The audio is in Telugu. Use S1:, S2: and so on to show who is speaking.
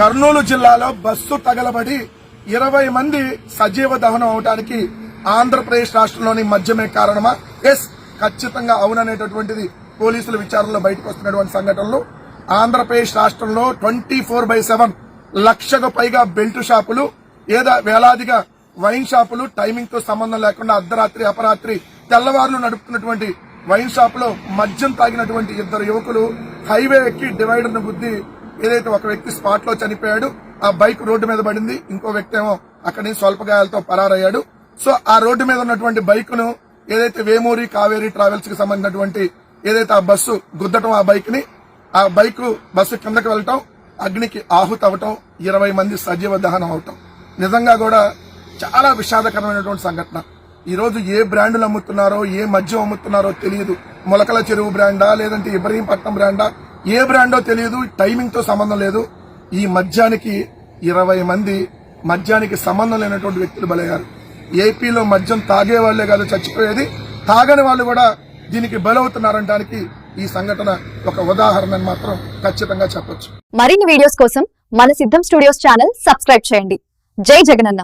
S1: కర్నూలు జిల్లాలో బస్సు తగలబడి ఇరవై మంది సజీవ దహనం అవడానికి ఆంధ్రప్రదేశ్ రాష్ట్రంలోని మద్యమే కారణమా? ఎస్ ఖచ్చితంగా అవుననేటటువంటిది పోలీసుల విచారణలో బయటకు వస్తున్నటువంటి సంఘటనలు. ఆంధ్రప్రదేశ్ రాష్ట్రంలో ట్వంటీ ఫోర్ బై సెవెన్ లక్షకు పైగా బెల్ట్ షాపులు లేదా వేలాదిగా వైన్ షాపులు టైమింగ్తో సంబంధం లేకుండా అర్ధరాత్రి అపరాత్రి తెల్లవారులు నడుపుతున్నటువంటి వైన్ షాప్లో మద్యం తాగినటువంటి ఇద్దరు యువకులు హైవే ఎక్కి డివైడర్ను గుద్ది ఏదైతే ఒక వ్యక్తి స్పాట్లో చనిపోయాడు ఆ బైక్ రోడ్డు మీద పడింది ఇంకో వ్యక్తి ఏమో అక్కడి నుంచి స్వల్ప గాయాలతో పరారయ్యాడు. సో ఆ రోడ్డు మీద ఉన్నటువంటి బైక్ను ఏదైతే వేమూరి కావేరి ట్రావెల్స్కి సంబంధించినటువంటి ఏదైతే ఆ బస్సు గుద్దటం ఆ బైక్ని ఆ బైక్ బస్సు కిందకి వెళ్ళటం అగ్నికి ఆహుతి అవటం ఇరవై మంది సజీవ దహనం అవటం. నిజంగా కూడా చాలా విషాదకరమైనటువంటి సంఘటన. ఈ రోజు ఏ బ్రాండ్లు అమ్ముతున్నారో ఏ మద్యం అమ్ముతున్నారో తెలియదు. మొలకల చెరువు బ్రాండా లేదంటే ఇబ్రహీంపట్నం బ్రాండా ఏ బ్రాండో తెలియదు టైమింగ్తో సంబంధం లేదు. ఈ మద్యానికి ఇరవై మంది మద్యానికి సంబంధం లేనటువంటి వ్యక్తులు బలయ్యారు. ఏపీలో మద్యం తాగే వాళ్ళే కాదు చచ్చిపోయేది. తాగని వాళ్ళు కూడా దీనికి బలవుతున్నారనడానికి ఈ సంఘటన ఒక ఉదాహరణ మాత్రం ఖచ్చితంగా చెప్పొచ్చు.
S2: మరిన్ని వీడియోస్ కోసం మన సిద్ధం స్టూడియోస్ ఛానల్ సబ్స్క్రైబ్ చేయండి. జై జగనన్న.